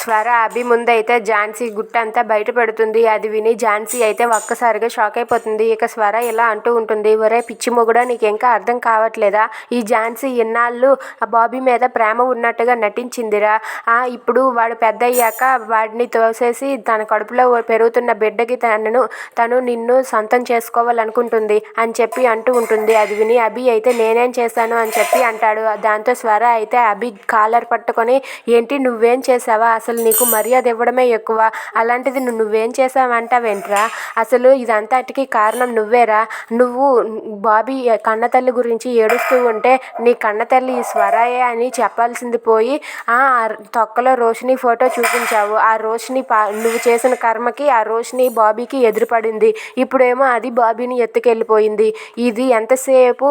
స్వర అభి ముందైతే ఝాన్సీ గుట్టంతా బయట పెడుతుంది అది విని ఝాన్సీ అయితే ఒక్కసారిగా షాక్ అయిపోతుంది. ఇక స్వర ఇలా అంటూ ఉంటుంది ఒరే పిచ్చి మొగుడా నీకు ఇంకా అర్థం కావట్లేదా? ఈ ఝాన్సీ ఇన్నాళ్ళు ఆ బాబీ మీద ప్రేమ ఉన్నట్టుగా నటించిందిరా. ఆ ఇప్పుడు వాడు పెద్ద అయ్యాక వాడిని తోసేసి తన కడుపులో పెరుగుతున్న బిడ్డకి తనను తను నిన్ను సొంతం చేసుకోవాలనుకుంటుంది అని చెప్పి అంటూ ఉంటుంది. అది విని అభి అయితే నేనేం చేశాను అని చెప్పి అంటాడు. దాంతో స్వర అయితే అభి కాలర్ పట్టుకొని ఏంటి నువ్వేం చేసావా అసలు అసలు నీకు మర్యాద ఇవ్వడమే ఎక్కువ. అలాంటిది నువ్వు నువ్వేం చేసావంటావేంట్రా అసలు ఇదంతటికి కారణం నువ్వేరా? నువ్వు బాబీ కన్నతల్లి గురించి ఏడుస్తూ ఉంటే నీ కన్నతల్లి ఈ స్వరాయే అని చెప్పాల్సింది పోయి ఆ తొక్కలో రోషిని ఫోటో చూపించావు. ఆ రోషిని పా నువ్వు చేసిన కర్మకి ఆ రోషిని బాబీకి ఎదురుపడింది. ఇప్పుడేమో అది బాబీని ఎత్తుకెళ్ళిపోయింది. ఇది ఎంతసేపు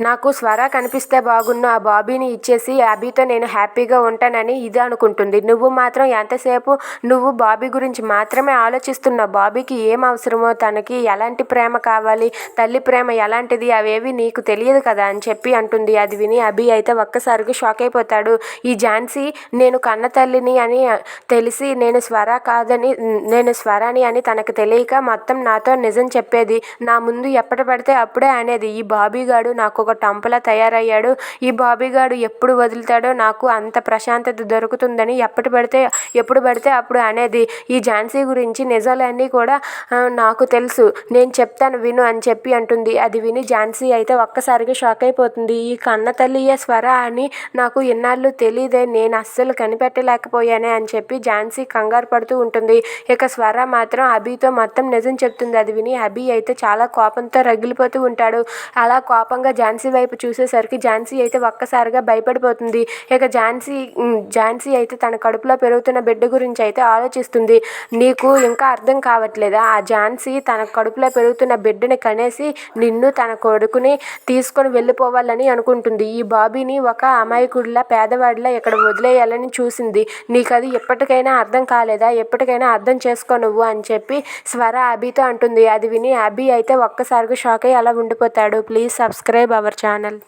నాకు స్వర కనిపిస్తే బాగున్ను ఆ బాబీని ఇచ్చేసి అభితో నేను హ్యాపీగా ఉంటానని ఇది అనుకుంటుంది. నువ్వు మాత్రం ఎంతసేపు నువ్వు బాబీ గురించి మాత్రమే ఆలోచిస్తున్నావు బాబీకి ఏం అవసరమో తనకి ఎలాంటి ప్రేమ కావాలి తల్లి ప్రేమ ఎలాంటిది అవేవి నీకు తెలియదు కదా అని చెప్పి అంటుంది. అది విని అభి అయితే ఒక్కసారిగా షాక్ అయిపోతాడు. ఈ ఝాన్సీ నేను కన్న తల్లిని అని తెలిసి నేను స్వర కాదని నేను స్వరాని అని తనకు తెలియక మొత్తం నాతో నిజం చెప్పేది. నా ముందు ఎప్పటి పడితే అప్పుడే అనేది. ఈ బాబీ గాడు నాకు ఒక టంపలా తయారయ్యాడు. ఈ బాబీగాడు ఎప్పుడు వదులుతాడో నాకు అంత ప్రశాంతత దొరుకుతుందని ఎప్పటి పడితే ఎప్పుడు పడితే అప్పుడు అనేది. ఈ ఝాన్సీ గురించి నిజాలన్నీ కూడా నాకు తెలుసు. నేను చెప్తాను విను అని చెప్పి అంటుంది. అది విని ఝాన్సీ అయితే ఒక్కసారిగా షాక్ అయిపోతుంది. ఈ కన్న తల్లియే స్వర అని నాకు ఇన్నాళ్ళు తెలియదే నేను అస్సలు కనిపెట్టలేకపోయానే అని చెప్పి ఝాన్సీ కంగారు పడుతూ ఉంటుంది. ఇక స్వర మాత్రం అభితో మొత్తం నిజం చెప్తుంది. అది విని అభి అయితే చాలా కోపంతో రగిలిపోతూ ఉంటాడు. అలా కోపంగా ఝాన్సీ ఝాన్సీ వైపు చూసేసరికి ఝాన్సీ అయితే ఒక్కసారిగా భయపడిపోతుంది. ఇక ఝాన్సీ ఝాన్సీ అయితే తన కడుపులో పెరుగుతున్న బిడ్డ గురించి అయితే ఆలోచిస్తుంది. నీకు ఇంకా అర్థం కావట్లేదా? ఆ ఝాన్సీ తన కడుపులో పెరుగుతున్న బిడ్డని కనేసి నిన్ను తన కొడుకుని తీసుకొని వెళ్ళిపోవాలని అనుకుంటుంది. ఈ బాబీని ఒక అమాయకుడిలా పేదవాడిలా ఇక్కడ వదిలేయాలని చూసింది. నీకు అది ఎప్పటికైనా అర్థం కాలేదా? ఎప్పటికైనా అర్థం చేసుకో నువ్వు అని చెప్పి స్వర అభితో అంటుంది. అది విని అభి అయితే ఒక్కసారిగా షాక్ అయ్యి అలా ఉండిపోతాడు. Please subscribe our channel.